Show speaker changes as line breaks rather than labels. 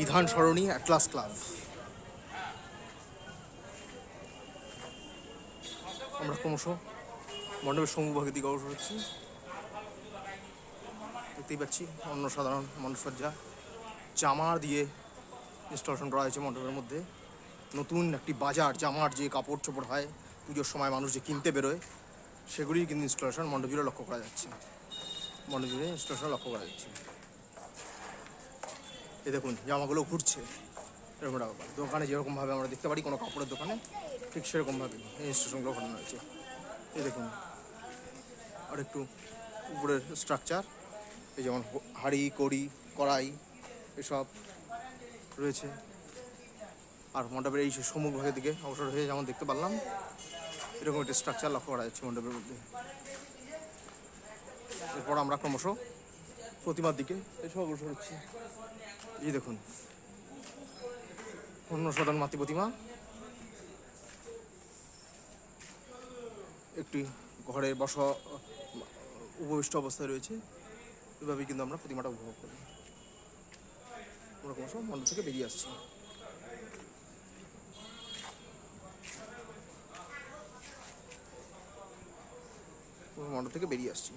বিধান সরণি Atlas club আমরা ক্রমশ মণ্ডপের সম্মুখভাগের দিকে অগ্রসর হচ্ছি। দেখতেই পাচ্ছি অন্য সাধারণ মানুষসজ্জা জামার দিয়ে ইনস্টলেশন করা হয়েছে মণ্ডপের মধ্যে। নতুন একটি বাজার, জামার যে কাপড় চোপড় হয়, পুজোর সময় মানুষ যে কিনতে বেরোয় সেগুলি কিন্তু ইনস্টলেশন মণ্ডপ জুড়ে লক্ষ্য করা যাচ্ছে। মণ্ডপ জুড়ে ইনস্টলেশন লক্ষ্য করা যাচ্ছে। এই দেখুন, জামাগুলো ঘুরছে। এরকম ব্যাপার। দোকানে যেরকমভাবে আমরা দেখতে পারি, কোনো কাপড়ের দোকানে ঠিক সেরকমভাবে এই ইনস্টলেশনগুলো ঘটানো হয়েছে। এই দেখুন আর একটু উপরের স্ট্রাকচার এই যেমন হাঁড়ি, কড়ি, কড়াই, এসব রয়েছে। আর মণ্ডপের এই যে সম্মুখ ভাগের দিকে অবসর হয়ে যেমন দেখতে পারলাম, এরকম একটা স্ট্রাকচার লক্ষ্য করা যাচ্ছে মণ্ডপের মধ্যে। এরপর আমরা ক্রমশ প্রতিমার দিকে এসব অগ্রসর হচ্ছি। এই দেখুন। অন্য সদন মাতৃ প্রতিমা। একটি ঘরে বসা, উপবিষ্ট অবস্থায় রয়েছে। এভাবেই কিন্তু আমরা প্রতিমাটা উপভোগ করি। আমরা ক্রমশ মণ্ডপ থেকে বেরিয়ে আসছি। মণ্ডপ থেকে বেরিয়ে আসছি।